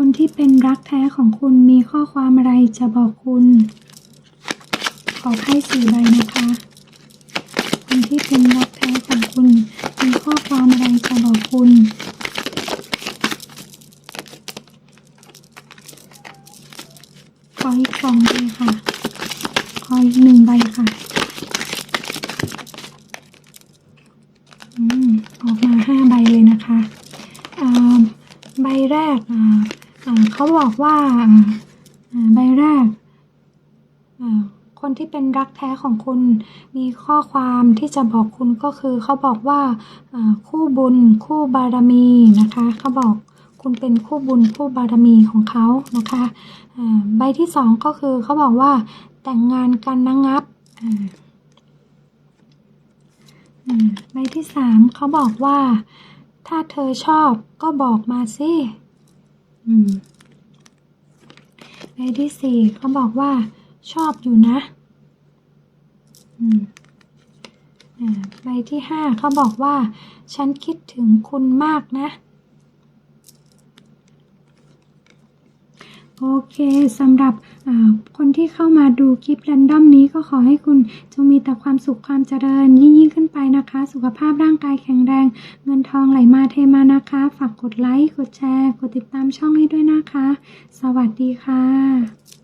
คนที่เป็นรักแท้ของคุณมีข้อความอะไรจะบอกคุณ ขอไพ่สี่ใบนะคะ คนที่เป็นรักแท้ของคุณ มีข้อความอะไรจะบอกคุณขออีกสองใบค่ะขออีกหนึ่งใบค่ะออกมาห้าใบเลยนะคะใบแรกอ่า เขาบอกว่าใบแรกคนที่เป็นรักแท้ของคุณมีข้อความที่จะบอกคุณก็คือเขาบอกว่าคู่บุญคู่บารมีนะคะเขาบอกคุณเป็นคู่บุญคู่บารมีของเขานะคะใบที่สองก็คือเขาบอกว่าแต่งงานกันนะงับใบที่สามเขาบอกว่า ถ้าเธอชอบก็บอกมาสิ ในที่สี่เขาบอกว่า ชอบอยู่นะอืมอ่าใบที่ห้าเขาบอกว่า ฉันคิดถึงคุณมากนะ โอเคสำหรับคนที่เข้ามาดูคลิปแรนดอมนี้ก็ขอให้คุณจงมีแต่ความสุขความเจริญ ยิ่งยิ่งขึ้นไปนะคะ สุขภาพร่างกายแข็งแรง เงินทองไหลมาเทมานะคะ ฝากกดไลค์ กดแชร์ กดติดตามช่องให้ด้วยนะคะ สวัสดีค่ะ